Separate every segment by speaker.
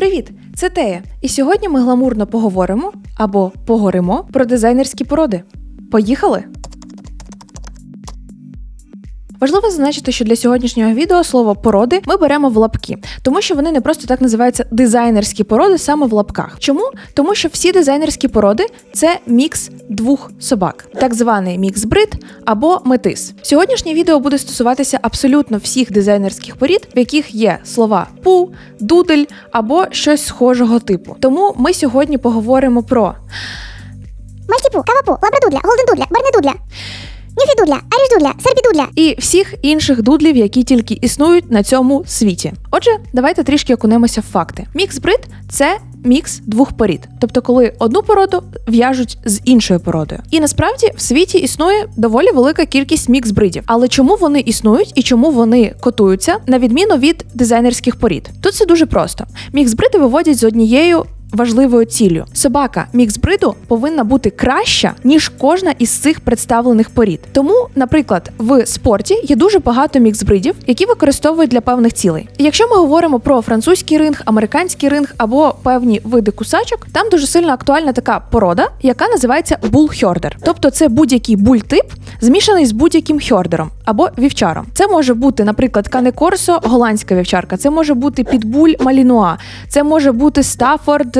Speaker 1: Привіт! Це Тея. І сьогодні ми гламурно поговоримо або погоримо про дизайнерські породи. Поїхали! Важливо зазначити, що для сьогоднішнього відео слово породи ми беремо в лапки, тому що вони не просто так називаються дизайнерські породи саме в лапках. Чому? Тому що всі дизайнерські породи це мікс двох собак, так званий мікс брит або метис. Сьогоднішнє відео буде стосуватися абсолютно всіх дизайнерських порід, в яких є слова пу, дудель або щось схожого типу. Тому ми сьогодні поговоримо про
Speaker 2: Мальтіпу, кавапу, лабрадудля, голдендудля, барнедудля, нюфідудля, аріждудля, сербідудля.
Speaker 1: і всіх інших дудлів, які тільки існують на цьому світі. Отже, давайте трішки окунемося в факти. Мікс брит це мікс двох порід, тобто коли одну породу в'яжуть з іншою породою. І насправді в світі існує доволі велика кількість мікс бридів. Але чому вони існують і чому вони котуються на відміну від дизайнерських порід? Тут все дуже просто. Мікс бриди виводять з однією важливою ціллю. Собака мікс-бриду повинна бути краща, ніж кожна із цих представлених порід. Тому, наприклад, в спорті є дуже багато мікс-бридів, які використовують для певних цілей. Якщо ми говоримо про французький ринг, американський ринг або певні види кусачок, там дуже сильно актуальна така порода, яка називається булхьордер. Тобто це будь-який буль-тип, змішаний з будь-яким хьордером або вівчаром. Це може бути, наприклад, канекорсо, голландська вівчарка, це може бути підбуль малінуа, це може бути Стафорд,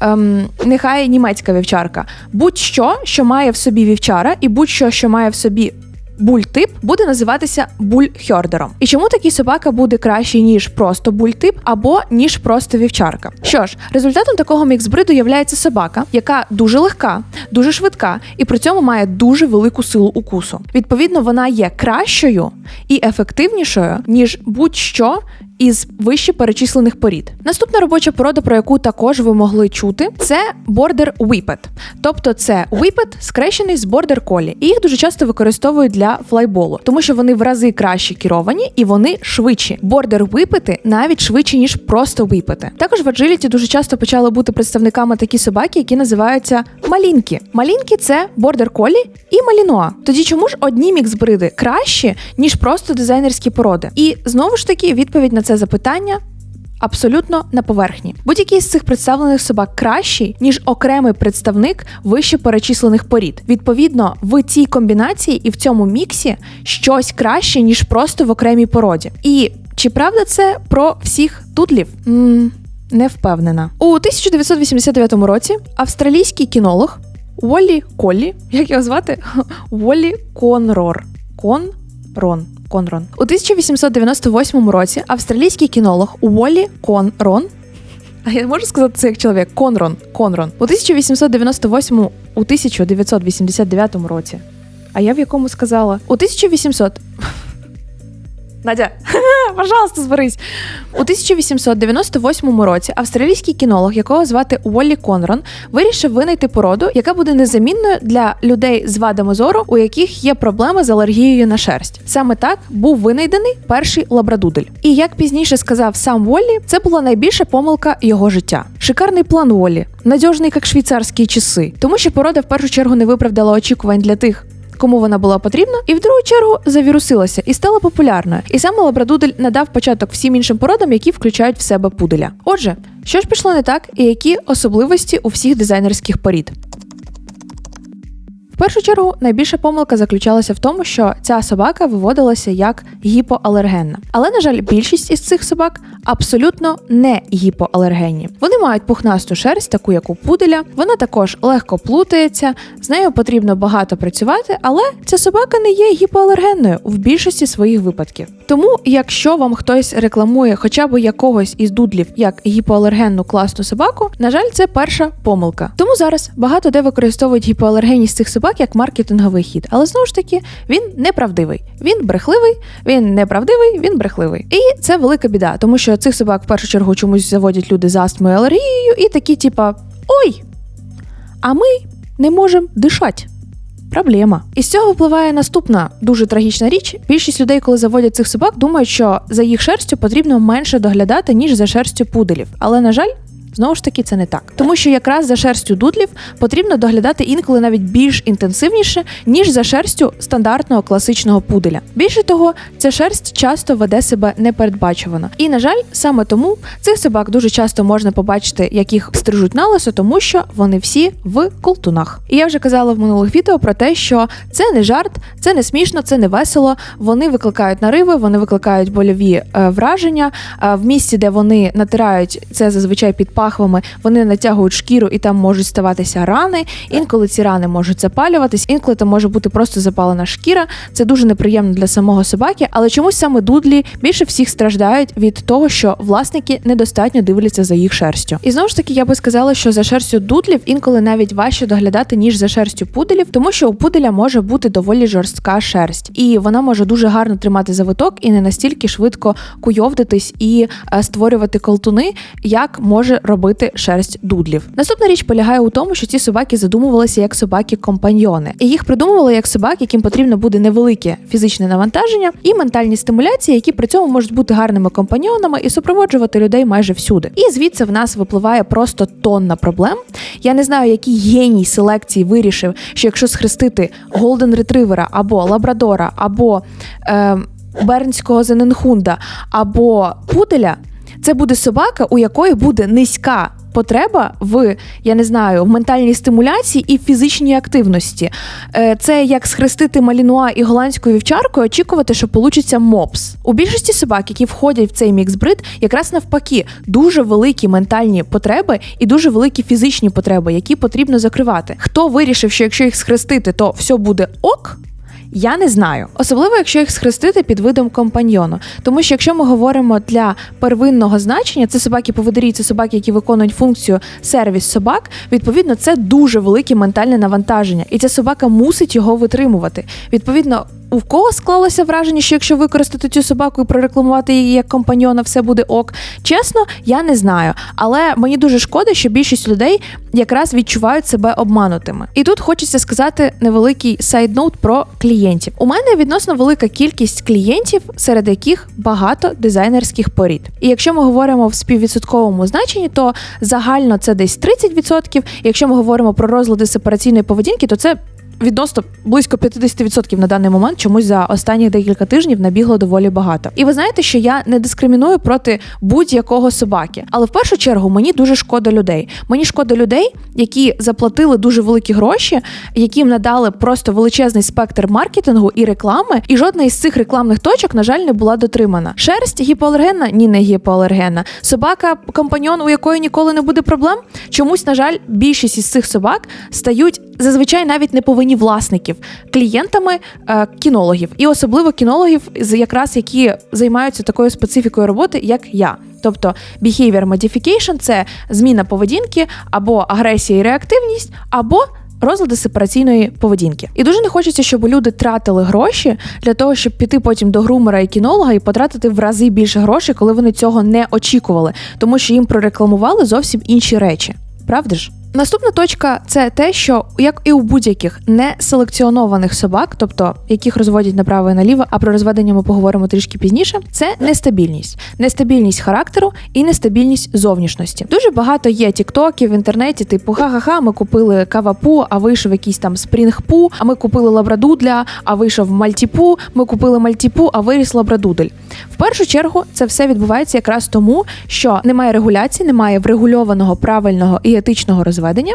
Speaker 1: ем, нехай німецька вівчарка. Будь-що, що має в собі вівчара, і будь-що, що має в собі. Буль-тип буде називатися буль-хьордером. І чому такий собака буде кращий, ніж просто буль-тип або ніж просто вівчарка? Що ж, результатом такого мікс-бриду є собака, яка дуже легка, дуже швидка і при цьому має дуже велику силу укусу. Відповідно, вона є кращою і ефективнішою, ніж будь-що, із вище перечислених порід. Наступна робоча порода, про яку також ви могли чути, це Border Whippet. Тобто це Whippet, скрещений з Border Collie. І їх дуже часто використовують для флайболу, тому що вони в рази краще керовані і вони швидші. Border Whippet навіть швидші, ніж просто Whippet. Також в аджиліті дуже часто почали бути представниками такі собаки, які називаються малінки. Малінки це Border Collie і Малінуа. Тоді чому ж одні мікс-бриди кращі, ніж просто дизайнерські породи? І знову ж таки відповідь на це запитання. Абсолютно на поверхні. Будь-який з цих представлених собак кращий, ніж окремий представник вище перечислених порід. Відповідно, в цій комбінації і в цьому міксі щось краще, ніж просто в окремій породі. І чи правда це про всіх тудлів? м не впевнена. У 1989 році австралійський кінолог Уоллі Коллі, як його звати? Уоллі Конрор. Конрон. Конрон. У 1898 році австралійський кінолог Уоллі Конрон. А я можу сказати це як чоловік Конрон. Конрон. У 1898 у 1989 році. А я в якому сказала? У 1800. Надя, пожалуйста, зберись. У 1898 році австралійський кінолог, якого звати Уоллі Конрон, вирішив винайти породу, яка буде незамінною для людей з вадами зору, у яких є проблеми з алергією на шерсть. Саме так був винайдений перший лабрадудель. І як пізніше сказав сам Уоллі, це була найбільша помилка його життя. Шикарний план Уоллі, надіжний як швейцарські часи, тому що порода в першу чергу не виправдала очікувань для тих, кому вона була потрібна, і в другу чергу завірусилася і стала популярною. І саме лабрадудель надав початок всім іншим породам, які включають в себе пуделя. Отже, що ж пішло не так, і які особливості у всіх дизайнерських порід? Першу чергу найбільша помилка заключалася в тому, що ця собака виводилася як гіпоалергенна. Але, на жаль, більшість із цих собак абсолютно не гіпоалергенні. Вони мають пухнасту шерсть, таку як у пуделя. Вона також легко плутається, з нею потрібно багато працювати, але ця собака не є гіпоалергенною в більшості своїх випадків. Тому, якщо вам хтось рекламує хоча б якогось із дудлів як гіпоалергенну класну собаку, на жаль, це перша помилка. Тому зараз багато де використовують гіпоалергенність цих собак як маркетинговий хід, але знову ж таки він неправдивий. Він брехливий, він неправдивий, він брехливий. І це велика біда, тому що цих собак в першу чергу чомусь заводять люди з астмою алергією, і такі, типа, ой, а ми не можемо дишати. Проблема. І з цього впливає наступна дуже трагічна річ. Більшість людей, коли заводять цих собак, думають, що за їх шерстю потрібно менше доглядати, ніж за шерстю пуделів. Але на жаль, Знову ж таки, це не так, тому що якраз за шерстю дудлів потрібно доглядати інколи навіть більш інтенсивніше, ніж за шерстю стандартного класичного пуделя. Більше того, ця шерсть часто веде себе непередбачувано. І на жаль, саме тому цих собак дуже часто можна побачити, як їх стрижуть на лисо, тому що вони всі в колтунах. І я вже казала в минулих відео про те, що це не жарт, це не смішно, це не весело. Вони викликають нариви, вони викликають больові е, враження. Е, в місці, де вони натирають це зазвичай під пахвами, вони натягують шкіру і там можуть ставатися рани. Інколи ці рани можуть запалюватись, інколи там може бути просто запалена шкіра. Це дуже неприємно для самого собаки, але чомусь саме дудлі більше всіх страждають від того, що власники недостатньо дивляться за їх шерстю. І знову ж таки, я би сказала, що за шерстю дудлів інколи навіть важче доглядати ніж за шерстю пуделів, тому що у пуделя може бути доволі жорстка шерсть, і вона може дуже гарно тримати завиток і не настільки швидко куйовдитись і е, створювати колтуни, як може робити шерсть дудлів. Наступна річ полягає у тому, що ці собаки задумувалися як собаки-компаньйони, і їх придумували як собак, яким потрібно буде невелике фізичне навантаження і ментальні стимуляції, які при цьому можуть бути гарними компаньйонами і супроводжувати людей майже всюди. І звідси в нас випливає просто тонна проблем. Я не знаю, який геній селекції вирішив, що якщо схрестити голден ретривера або лабрадора, або е, бернського зененхунда, або пуделя, це буде собака, у якої буде низька. Потреба в я не знаю в ментальній стимуляції і фізичній активності. Е, Це як схрестити малінуа і голландською вівчаркою, очікувати, що получиться мопс. У більшості собак, які входять в цей міксбрид, якраз навпаки, дуже великі ментальні потреби і дуже великі фізичні потреби, які потрібно закривати. Хто вирішив, що якщо їх схрестити, то все буде ок? Я не знаю, особливо якщо їх схрестити під видом компаньйону. Тому що якщо ми говоримо для первинного значення, це собаки поводирі, це собаки, які виконують функцію сервіс собак. Відповідно, це дуже велике ментальне навантаження, і ця собака мусить його витримувати. Відповідно, у кого склалося враження, що якщо використати цю собаку і прорекламувати її як компаньйона, все буде ок. Чесно, я не знаю. Але мені дуже шкода, що більшість людей якраз відчувають себе обманутими. І тут хочеться сказати невеликий сайдноут про клієнтів. У мене відносно велика кількість клієнтів, серед яких багато дизайнерських порід. І якщо ми говоримо в співвідсотковому значенні, то загально це десь 30%. Якщо ми говоримо про розлади сепараційної поведінки, то це відносно близько 50% на даний момент чомусь за останні декілька тижнів набігло доволі багато. І ви знаєте, що я не дискриміную проти будь-якого собаки, але в першу чергу мені дуже шкода людей. Мені шкода людей, які заплатили дуже великі гроші, яким надали просто величезний спектр маркетингу і реклами, і жодна із цих рекламних точок, на жаль, не була дотримана. Шерсть гіпоалергенна? Ні, не гіпоалергенна. Собака компаньон, у якої ніколи не буде проблем. Чомусь, на жаль, більшість із цих собак стають зазвичай навіть не повинні власників клієнтами е, кінологів, і особливо кінологів, якраз які займаються такою специфікою роботи, як я. Тобто behavior modification – це зміна поведінки або агресія і реактивність, або розлади сепараційної поведінки. І дуже не хочеться, щоб люди тратили гроші для того, щоб піти потім до грумера і кінолога і потратити в рази більше грошей, коли вони цього не очікували, тому що їм прорекламували зовсім інші речі. Правда ж? Наступна точка це те, що як і у будь-яких неселекціонованих собак, тобто яких розводять направо і наліво, а про розведення ми поговоримо трішки пізніше. Це нестабільність, нестабільність характеру і нестабільність зовнішності. Дуже багато є тіктоків в інтернеті, типу ха-ха-ха, ми купили кавапу, а вийшов якийсь там спрінгпу, а ми купили лабрадудля, а вийшов мальтіпу. Ми купили мальтіпу, а виріс лабрадудель. В першу чергу це все відбувається якраз тому, що немає регуляції, немає врегульованого правильного і етичного розведення,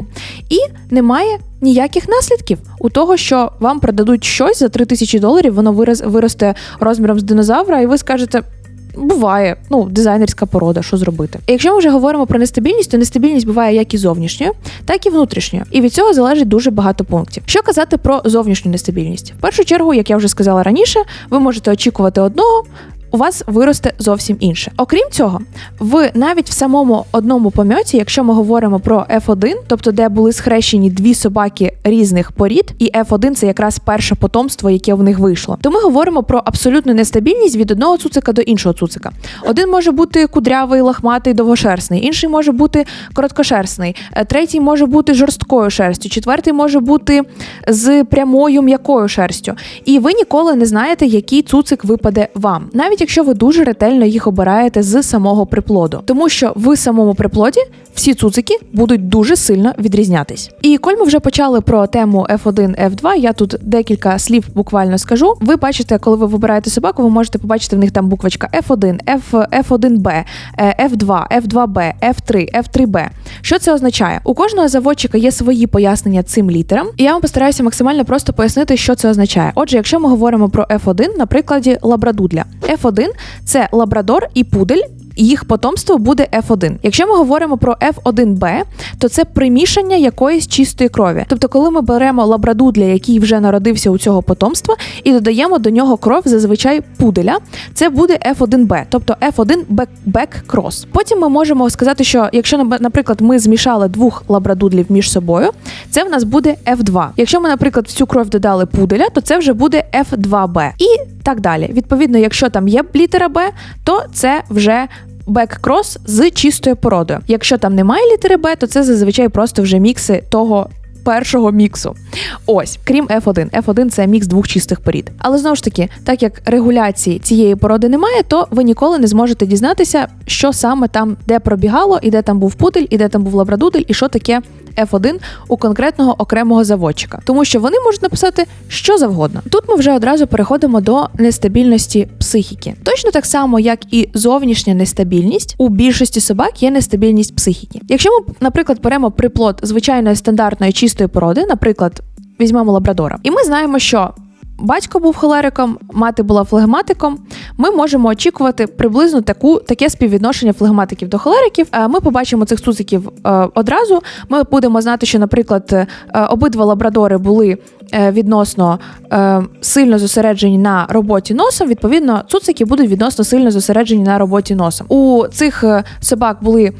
Speaker 1: і немає ніяких наслідків у того, що вам продадуть щось за 3 тисячі доларів, воно виросте розміром з динозавра, і ви скажете. Буває, ну, дизайнерська порода, що зробити. І якщо ми вже говоримо про нестабільність, то нестабільність буває як і зовнішньою, так і внутрішньою. І від цього залежить дуже багато пунктів. Що казати про зовнішню нестабільність? В першу чергу, як я вже сказала раніше, ви можете очікувати одного. У вас виросте зовсім інше. Окрім цього, в навіть в самому одному помьоті, якщо ми говоримо про F1, тобто де були схрещені дві собаки різних порід, і F1 це якраз перше потомство, яке в них вийшло, то ми говоримо про абсолютну нестабільність від одного цуцика до іншого цуцика. Один може бути кудрявий, лахматий, довгошерстний, інший може бути короткошерстний, е, третій може бути жорсткою шерстю, четвертий може бути з прямою м'якою шерстю. І ви ніколи не знаєте, який цуцик випаде вам, навіть якщо ви дуже ретельно їх обираєте з самого приплоду, тому що в самому приплоді всі цуцики будуть дуже сильно відрізнятись. І коли ми вже почали про тему F1, F2, я тут декілька слів буквально скажу. Ви бачите, коли ви вибираєте собаку, ви можете побачити в них там буквочка F1, F, F1B, е, F2, F2B, F3, F3B. Що це означає? У кожного заводчика є свої пояснення цим літерам, і я вам постараюся максимально просто пояснити, що це означає. Отже, якщо ми говоримо про F1 на прикладі лабрадудля, F1 – це лабрадор і пудель. Їх потомство буде F1. Якщо ми говоримо про F1B, то це примішання якоїсь чистої крові. Тобто, коли ми беремо лабрадудля, який вже народився у цього потомства, і додаємо до нього кров зазвичай пуделя, це буде F1B, тобто F1 back cross. Потім ми можемо сказати, що якщо наприклад ми змішали двох лабрадудлів між собою, це в нас буде F2. Якщо ми, наприклад, в цю кров додали пуделя, то це вже буде F2B. І так далі. Відповідно, якщо там є літера Б, то це вже бек-крос з чистою породою. Якщо там немає літери Б, то це зазвичай просто вже мікси того. Першого міксу. Ось, крім F1. F1 це мікс двох чистих порід. Але знову ж таки, так як регуляції цієї породи немає, то ви ніколи не зможете дізнатися, що саме там де пробігало, і де там був пудель, і де там був лабрадудель, і що таке F1 у конкретного окремого заводчика, тому що вони можуть написати що завгодно. Тут ми вже одразу переходимо до нестабільності психіки. Точно так само, як і зовнішня нестабільність, у більшості собак є нестабільність психіки. Якщо ми, наприклад, беремо приплод звичайної стандартної чистої породи, наприклад, візьмемо лабрадора, і ми знаємо, що батько був холериком, мати була флегматиком, ми можемо очікувати приблизно таку таке співвідношення флегматиків до холериків. Е, ми побачимо цих цуциків е, одразу. Ми будемо знати, що, наприклад, е, обидва лабрадори були відносно сильно зосереджені на роботі носом. Відповідно, цуцики будуть відносно сильно зосереджені на роботі носом. У цих собак були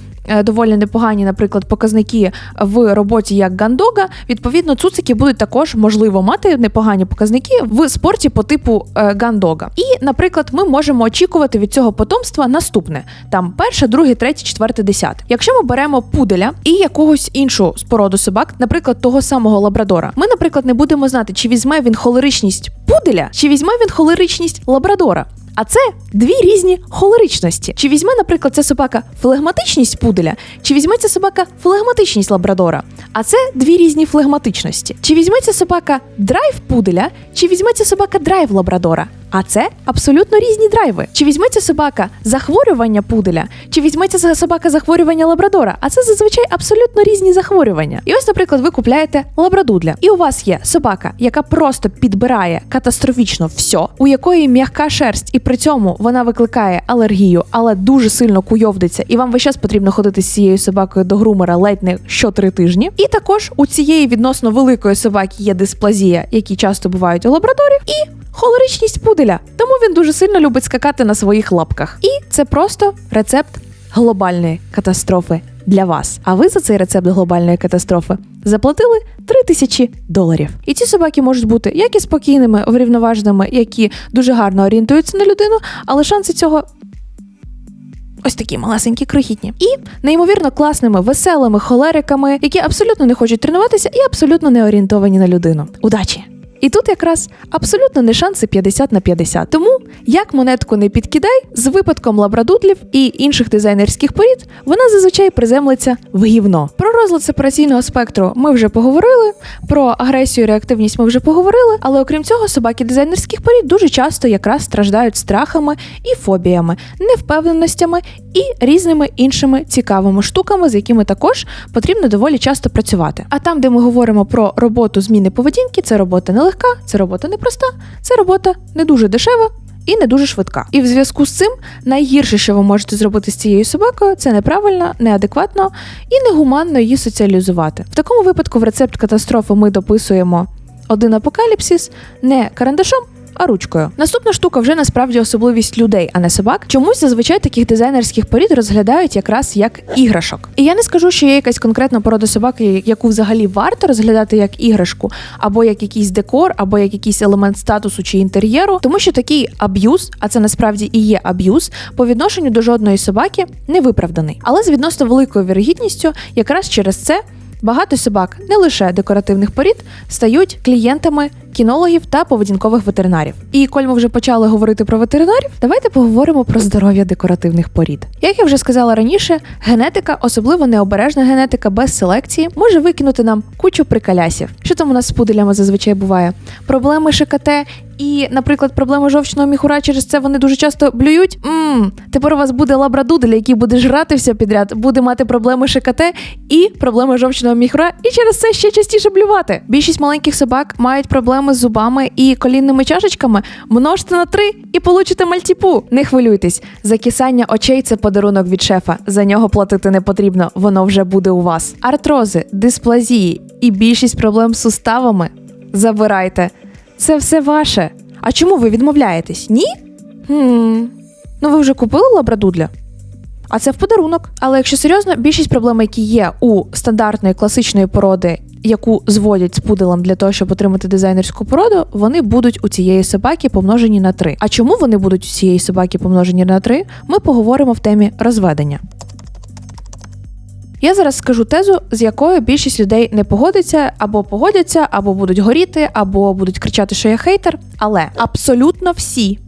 Speaker 1: доволі непогані, наприклад, показники в роботі як гандога. Відповідно, цуцики будуть також можливо мати непогані показники в спорті по типу е, гандога. І, наприклад, ми можемо очікувати від цього потомства наступне: там перше, друге, третє, четверте, десяте. Якщо ми беремо пуделя і якогось іншу спороду собак, наприклад, того самого лабрадора, ми, наприклад, не будемо знати, чи візьме він холеричність пуделя, чи візьме він холеричність лабрадора. А це дві різні холеричності. Чи візьме, наприклад, ця собака флегматичність пуделя, чи візьме ця собака флегматичність лабрадора? А це дві різні флегматичності. Чи візьме ця собака драйв пуделя, чи візьме ця собака драйв лабрадора? А це абсолютно різні драйви. Чи візьметься собака захворювання пуделя, чи візьметься собака захворювання лабрадора? А це зазвичай абсолютно різні захворювання. І ось, наприклад, ви купляєте лабрадудля, і у вас є собака, яка просто підбирає катастрофічно все, у якої м'яка шерсть, і при цьому вона викликає алергію, але дуже сильно куйовдиться, і вам весь час потрібно ходити з цією собакою до грумера ледь не що три тижні. І також у цієї відносно великої собаки є дисплазія, які часто бувають у лабрадорів, і холеричність пуделя, тому він дуже сильно любить скакати на своїх лапках. І це просто рецепт глобальної катастрофи для вас. А ви за цей рецепт глобальної катастрофи заплатили 3 тисячі доларів. І ці собаки можуть бути як і спокійними, врівноваженими, які дуже гарно орієнтуються на людину, але шанси цього. Ось такі малесенькі крихітні, і неймовірно класними, веселими холериками, які абсолютно не хочуть тренуватися і абсолютно не орієнтовані на людину. Удачі! І тут якраз абсолютно не шанси 50 на 50. Тому як монетку не підкидай, з випадком лабрадудлів і інших дизайнерських порід вона зазвичай приземлиться в гівно. Про розлад сепараційного спектру ми вже поговорили, про агресію і реактивність ми вже поговорили, але окрім цього, собаки дизайнерських порід дуже часто якраз страждають страхами і фобіями, невпевненостями і різними іншими цікавими штуками, з якими також потрібно доволі часто працювати. А там, де ми говоримо про роботу зміни поведінки, це робота нелегка, це робота непроста, це робота не дуже дешева. І не дуже швидка. І в зв'язку з цим найгірше, що ви можете зробити з цією собакою, це неправильно, неадекватно і негуманно її соціалізувати. В такому випадку в рецепт катастрофи ми дописуємо один апокаліпсис не карандашом, а ручкою. Наступна штука вже насправді особливість людей, а не собак. Чомусь зазвичай таких дизайнерських порід розглядають якраз як іграшок. І я не скажу, що є якась конкретна порода собаки, яку взагалі варто розглядати як іграшку, або як якийсь декор, або як якийсь елемент статусу чи інтер'єру, тому що такий аб'юз, а це насправді і є аб'юз, по відношенню до жодної собаки не виправданий. Але з відносно великою вірогідністю, якраз через це багато собак, не лише декоративних порід, стають клієнтами кінологів та поведінкових ветеринарів. І коль ми вже почали говорити про ветеринарів, давайте поговоримо про здоров'я декоративних порід. Як я вже сказала раніше, генетика, особливо необережна генетика без селекції, може викинути нам кучу прикалясів. Що там у нас з пуделями зазвичай буває? Проблеми ШКТ і, наприклад, проблеми жовчного міхура через це вони дуже часто блюють. Мм, тепер у вас буде лабрадудель, який буде жрати все підряд, буде мати проблеми ШКТ і проблеми жовчного міхура, і через це ще частіше блювати. Більшість маленьких собак мають проблеми з зубами і колінними чашечками. Множте на три і получите мальтіпу. Не хвилюйтесь, закисання очей це подарунок від шефа. За нього платити не потрібно, воно вже буде у вас. Артрози, дисплазії і більшість проблем з суставами забирайте. Це все ваше. А чому ви відмовляєтесь? Ні? Хм. Ну ви вже купили лабрадудля? А це в подарунок. Але якщо серйозно, більшість проблем, які є у стандартної класичної породи, яку зводять з пуделем для того, щоб отримати дизайнерську породу, вони будуть у цієї собаки помножені на 3. А чому вони будуть у цієї собаки помножені на 3, ми поговоримо в темі розведення. Я зараз скажу тезу, з якою більшість людей не погодиться, або погодяться, або будуть горіти, або будуть кричати, що я хейтер. Але абсолютно всі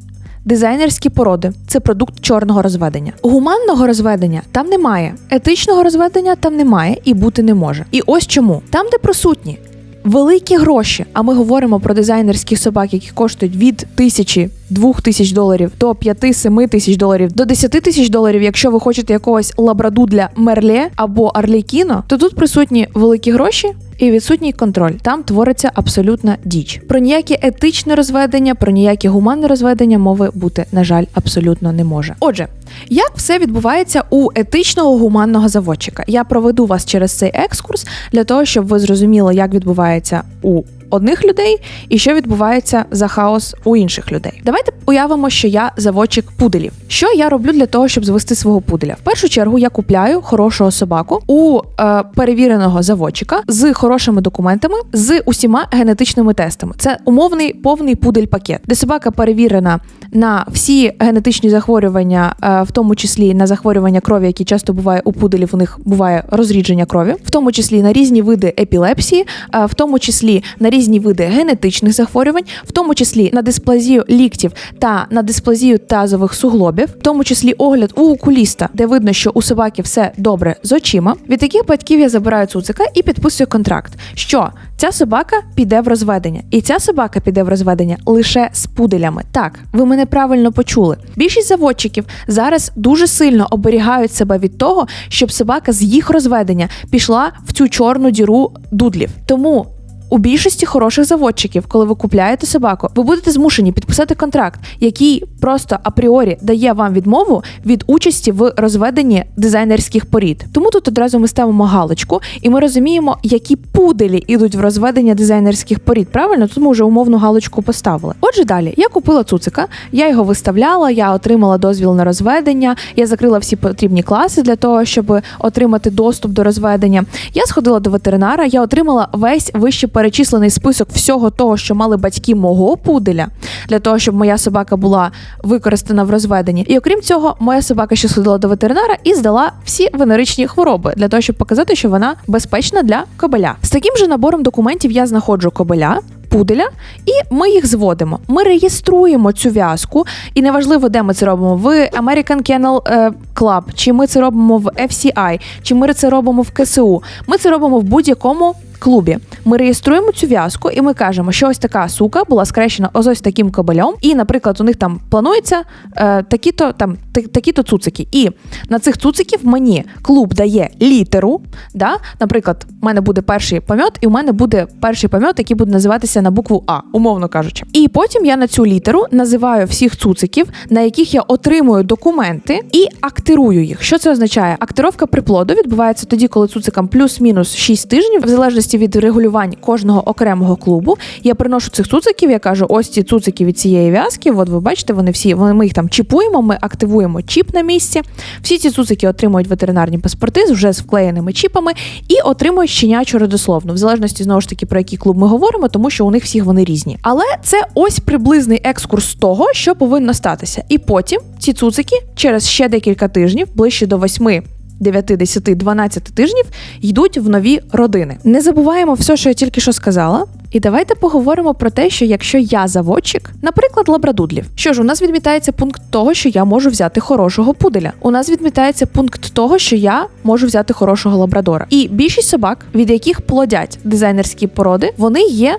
Speaker 1: дизайнерські породи це продукт чорного розведення. Гуманного розведення там немає, етичного розведення там немає і бути не може. І ось чому там, де присутні. Великі гроші, а ми говоримо про дизайнерські собаки, які коштують від тисячі двох тисяч доларів до 5-7 тисяч доларів до 10 тисяч доларів. Якщо ви хочете якогось лабрадудля Мерле або Арлікіно, то тут присутні великі гроші. І відсутній контроль там твориться абсолютна діч. Про ніякі етичне розведення, про ніякі гуманне розведення мови бути, на жаль, абсолютно не може. Отже, як все відбувається у етичного гуманного заводчика? Я проведу вас через цей екскурс для того, щоб ви зрозуміли, як відбувається у одних людей і що відбувається за хаос у інших людей. Давайте уявимо, що я заводчик пуделів. Що я роблю для того, щоб звести свого пуделя? В першу чергу я купляю хорошого собаку у е, перевіреного заводчика з хорошими документами, з усіма генетичними тестами. Це умовний повний пудель-пакет, де собака перевірена на всі генетичні захворювання, е, в тому числі на захворювання крові, які часто буває у пуделів. У них буває розрідження крові, в тому числі на різні види епілепсії, е, в тому числі на різні види генетичних захворювань, в тому числі на дисплазію ліктів та на дисплазію тазових суглобів, в тому числі огляд у окуліста, де видно, що у собаки все добре з очима. Від таких батьків я забираю цуцика і підписую контракт, що ця собака піде в розведення, і ця собака піде в розведення лише з пуделями. Так, ви мене правильно почули. Більшість заводчиків зараз дуже сильно оберігають себе від того, щоб собака з їх розведення пішла в цю чорну діру дудлів. Тому у більшості хороших заводчиків, коли ви купляєте собаку, ви будете змушені підписати контракт, який просто апріорі дає вам відмову від участі в розведенні дизайнерських порід. Тому тут одразу ми ставимо галочку, і ми розуміємо, які пуделі ідуть в розведення дизайнерських порід. Правильно, тут ми вже умовну галочку поставили. Отже, далі я купила цуцика, я його виставляла, я отримала дозвіл на розведення, я закрила всі потрібні класи для того, щоб отримати доступ до розведення. Я сходила до ветеринара, я отримала весь вище перечислений список всього того, що мали батьки мого пуделя, для того, щоб моя собака була використана в розведенні. І окрім цього, моя собака ще сходила до ветеринара і здала всі венеричні хвороби для того, щоб показати, що вона безпечна для кобеля. З таким же набором документів я знаходжу кобеля. Пуделя, і ми їх зводимо. Ми реєструємо цю в'язку, і неважливо, де ми це робимо: в American Kennel е, Club, чи ми це робимо в FCI, чи ми це робимо в КСУ. Ми це робимо в будь-якому клубі. Ми реєструємо цю в'язку, і ми кажемо, що ось така сука була скрещена ось ось таким кобелем, і, наприклад, у них там планується е, такі-то там такі-то цуцики. І на цих цуциків мені клуб дає літеру. Да? Наприклад, у мене буде перший помьот, і у мене буде перший помьот, який буде називатися на букву А, умовно кажучи. І потім я на цю літеру називаю всіх цуциків, на яких я отримую документи і актирую їх. Що це означає? Актировка приплоду відбувається тоді, коли цуцикам плюс-мінус 6 тижнів, в залежності від регулювань кожного окремого клубу. Я приношу цих цуциків, я кажу, ось ці цуцики від цієї в'язки. От ви бачите, вони всі вони ми їх там чіпуємо. Ми активуємо чіп на місці. Всі ці цуцики отримують ветеринарні паспорти з вже з вклеєними чіпами і отримують щенячу родословну, в залежності знову ж таки про який клуб ми говоримо, тому що у них всіх вони різні. Але це ось приблизний екскурс того, що повинно статися. І потім ці цуцики через ще декілька тижнів, ближче до восьми 9, 10, 12 тижнів йдуть в нові родини. Не забуваємо все, що я тільки що сказала. І давайте поговоримо про те, що якщо я заводчик, наприклад, лабрадудлів, що ж у нас відмітається пункт того, що я можу взяти хорошого пуделя. У нас відмітається пункт того, що я можу взяти хорошого лабрадора. І більшість собак, від яких плодять дизайнерські породи, вони є.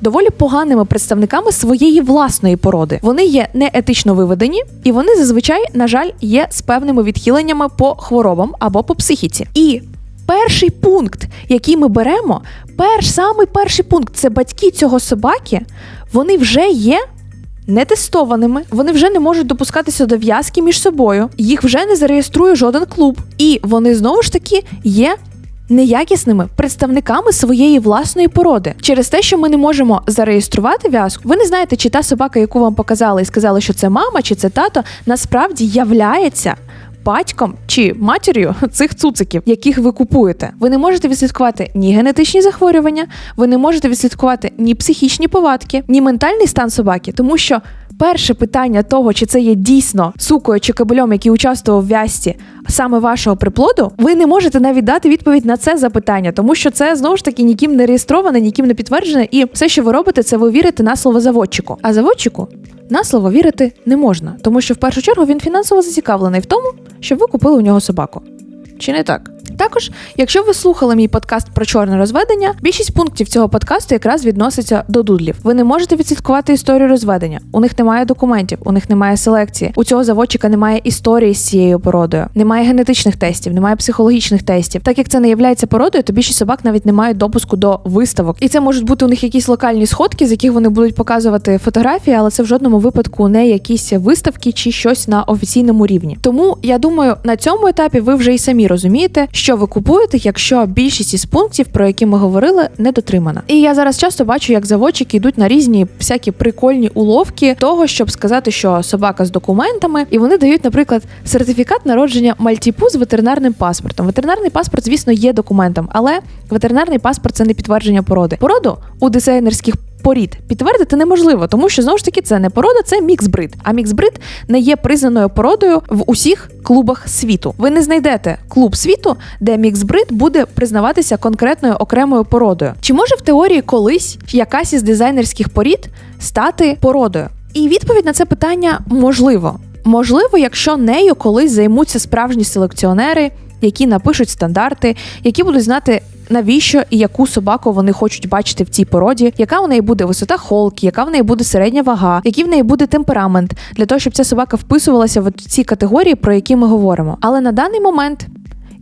Speaker 1: Доволі поганими представниками своєї власної породи. Вони є неетично виведені, і вони зазвичай, на жаль, є з певними відхиленнями по хворобам або по психіці. І перший пункт, який ми беремо, перш самий перший пункт це батьки цього собаки, вони вже є. Нетестованими, вони вже не можуть допускатися до в'язки між собою, їх вже не зареєструє жоден клуб, і вони знову ж таки є неякісними представниками своєї власної породи. Через те, що ми не можемо зареєструвати в'язку, ви не знаєте, чи та собака, яку вам показали і сказали, що це мама, чи це тато, насправді являється. Батьком чи матір'ю цих цуциків, яких ви купуєте, ви не можете відслідкувати ні генетичні захворювання, ви не можете відслідкувати ні психічні повадки, ні ментальний стан собаки, тому що перше питання того, чи це є дійсно сукою чи кабелем, який участвував в в'язці саме вашого приплоду, ви не можете навіть дати відповідь на це запитання, тому що це знову ж таки ніким не реєстроване, ніким не підтверджене, і все, що ви робите, це ви вірите на слово заводчику. А заводчику на слово вірити не можна, тому що в першу чергу він фінансово зацікавлений в тому, щоб ви купили у нього собаку. Чи не так? Також, якщо ви слухали мій подкаст про чорне розведення, більшість пунктів цього подкасту якраз відноситься до дудлів. Ви не можете відслідкувати історію розведення. У них немає документів, у них немає селекції. У цього заводчика немає історії з цією породою, немає генетичних тестів, немає психологічних тестів. Так як це не є породою, то більшість собак навіть не мають допуску до виставок. І це можуть бути у них якісь локальні сходки, з яких вони будуть показувати фотографії, але це в жодному випадку не якісь виставки чи щось на офіційному рівні. Тому я думаю, на цьому етапі ви вже і самі розумієте, що ви купуєте, якщо більшість із пунктів, про які ми говорили, не дотримана. І я зараз часто бачу, як заводчики йдуть на різні всякі прикольні уловки того, щоб сказати, що собака з документами, і вони дають, наприклад, сертифікат народження мальтіпу з ветеринарним паспортом. Ветеринарний паспорт, звісно, є документом, але ветеринарний паспорт це не підтвердження породи. Породу у дизайнерських порід підтвердити неможливо, тому що знову ж таки це не порода, це міксбрид. А міксбрид не є признаною породою в усіх клубах світу. Ви не знайдете клуб світу, де міксбрид буде признаватися конкретною окремою породою. Чи може в теорії колись якась із дизайнерських порід стати породою? І відповідь на це питання можливо. Можливо, якщо нею колись займуться справжні селекціонери, які напишуть стандарти, які будуть знати навіщо і яку собаку вони хочуть бачити в цій породі, яка у неї буде висота холки, яка в неї буде середня вага, який в неї буде темперамент для того, щоб ця собака вписувалася в ці категорії, про які ми говоримо. Але на даний момент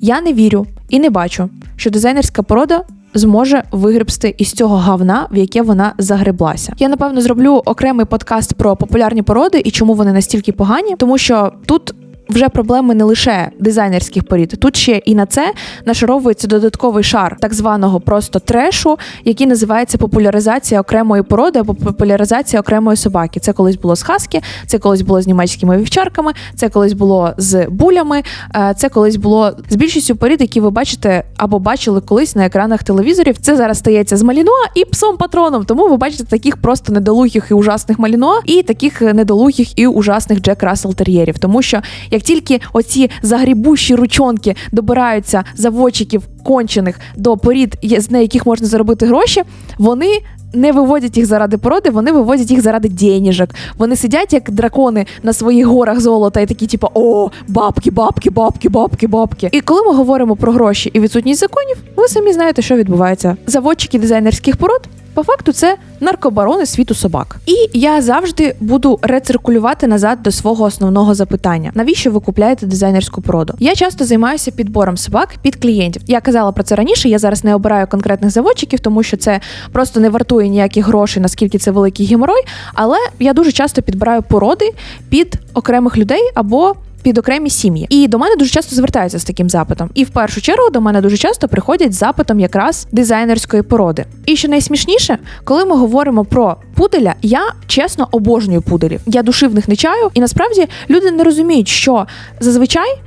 Speaker 1: я не вірю і не бачу, що дизайнерська порода. Зможе вигребсти із цього гавна, в яке вона загреблася. Я напевно зроблю окремий подкаст про популярні породи і чому вони настільки погані, тому що тут вже проблеми не лише дизайнерських порід. Тут ще і на це нашаровується додатковий шар так званого просто трешу, який називається популяризація окремої породи або популяризація окремої собаки. Це колись було з хаски, це колись було з німецькими вівчарками, це колись було з булями, е, це колись було з більшістю порід, які ви бачите або бачили колись на екранах телевізорів. Це зараз стається з малінуа і псом патроном. Тому ви бачите таких просто недолугих і ужасних малінуа, і таких недолугих і ужасних Джек Рассел тер'єрів. Тому що як тільки оці загрібущі ручонки добираються заводчиків кончених до порід, з яких можна заробити гроші, вони. Не виводять їх заради породи, вони виводять їх заради денежок. Вони сидять як дракони на своїх горах золота і такі, типу, о, бабки, бабки, бабки, бабки, бабки. І коли ми говоримо про гроші і відсутність законів, ви самі знаєте, що відбувається. Заводчики дизайнерських пород по факту це наркобарони світу собак. І я завжди буду рециркулювати назад до свого основного запитання: навіщо ви купляєте дизайнерську породу? Я часто займаюся підбором собак під клієнтів. Я казала про це раніше. Я зараз не обираю конкретних заводчиків, тому що це просто не вартує ніяких грошей, наскільки це великий геморой. Але я дуже часто підбираю породи під окремих людей або під окремі сім'ї. І до мене дуже часто звертаються з таким запитом. І в першу чергу до мене дуже часто приходять з запитом якраз дизайнерської породи. І що найсмішніше, коли ми говоримо про пуделя, я чесно обожнюю пуделів. Я души в них не чаю, і насправді люди не розуміють, що зазвичай.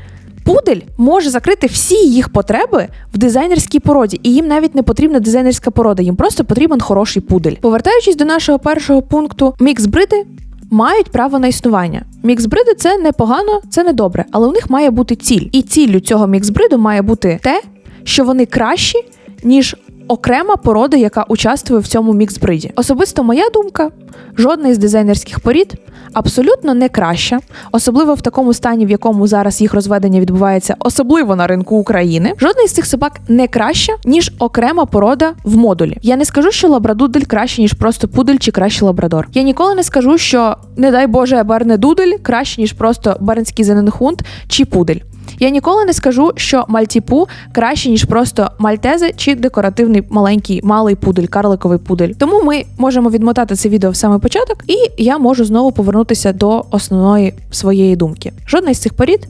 Speaker 1: Пудель може закрити всі їх потреби в дизайнерській породі, і їм навіть не потрібна дизайнерська порода, їм просто потрібен хороший пудель. Повертаючись до нашого першого пункту, мікс бриди мають право на існування. Міксбриди це не погано, це не добре, але у них має бути ціль. І ціллю цього міксбриду має бути те, що вони кращі, ніж окрема порода, яка участвує в цьому міксбриді. Особисто моя думка: жодна із дизайнерських порід абсолютно не краща, особливо в такому стані, в якому зараз їх розведення відбувається, особливо на ринку України. Жодна із цих собак не краща, ніж окрема порода в модулі. Я не скажу, що лабрадудель краще, ніж просто пудель чи краще лабрадор. Я ніколи не скажу, що не дай Боже бернедудель краще, ніж просто бернський зененхунд чи пудель. Я ніколи не скажу, що мальтіпу краще, ніж просто мальтези чи декоративний маленький малий пудель, карликовий пудель. Тому ми можемо відмотати це відео в самий початок, і я можу знову повернутися до основної своєї думки. Жодна із цих порід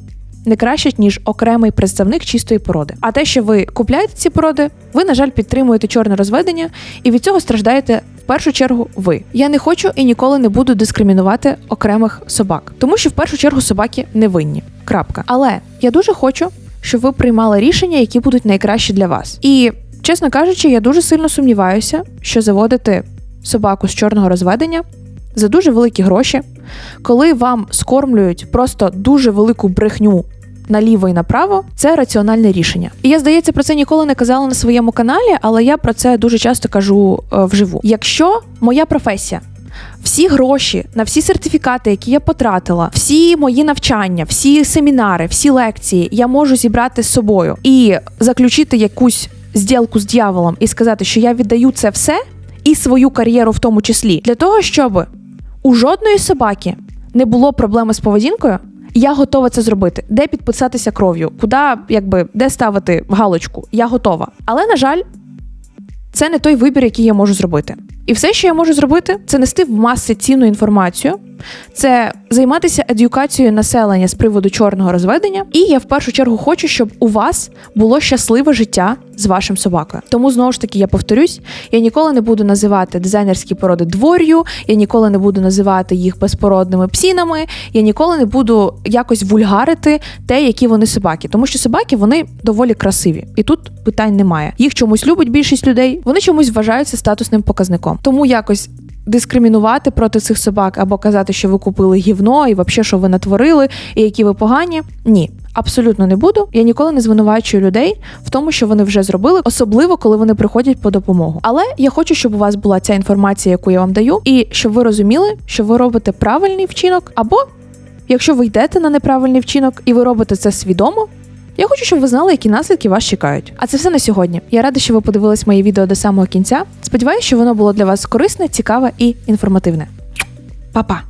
Speaker 1: не краще, ніж окремий представник чистої породи. А те, що ви купляєте ці породи, ви, на жаль, підтримуєте чорне розведення, і від цього страждаєте в першу чергу ви. Я не хочу і ніколи не буду дискримінувати окремих собак, тому що в першу чергу собаки не винні. Крапка. Але я дуже хочу, щоб ви приймали рішення, які будуть найкращі для вас. І чесно кажучи, я дуже сильно сумніваюся, що заводити собаку з чорного розведення за дуже великі гроші, коли вам скормлюють просто дуже велику брехню. Наліво і направо це раціональне рішення. І я здається, про це ніколи не казала на своєму каналі, але я про це дуже часто кажу е, вживу. Якщо моя професія, всі гроші на всі сертифікати, які я потратила, всі мої навчання, всі семінари, всі лекції я можу зібрати з собою і заключити якусь зділку з дьяволом і сказати, що я віддаю це все і свою кар'єру в тому числі для того, щоб у жодної собаки не було проблеми з поведінкою. Я готова це зробити. Де підписатися кров'ю? Куди, якби, де ставити галочку? Я готова. Але, на жаль, це не той вибір, який я можу зробити. І все, що я можу зробити, це нести в маси цінну інформацію, це займатися едюкацією населення з приводу чорного розведення. І я в першу чергу хочу, щоб у вас було щасливе життя з вашим собакою. Тому знову ж таки я повторюсь: я ніколи не буду називати дизайнерські породи двор'ю, я ніколи не буду називати їх безпородними псінами, я ніколи не буду якось вульгарити те, які вони собаки, тому що собаки вони доволі красиві, і тут питань немає. Їх чомусь любить більшість людей, вони чомусь вважаються статусним показником. Тому якось дискримінувати проти цих собак або казати, що ви купили гівно і взагалі, що ви натворили, і які ви погані. Ні. Абсолютно не буду. Я ніколи не звинувачую людей в тому, що вони вже зробили, особливо коли вони приходять по допомогу. Але я хочу, щоб у вас була ця інформація, яку я вам даю, і щоб ви розуміли, що ви робите правильний вчинок, або якщо ви йдете на неправильний вчинок і ви робите це свідомо. Я хочу, щоб ви знали, які наслідки вас чекають. А це все на сьогодні. Я рада, що ви подивились моє відео до самого кінця. Сподіваюся, що воно було для вас корисне, цікаве і інформативне. Па-па!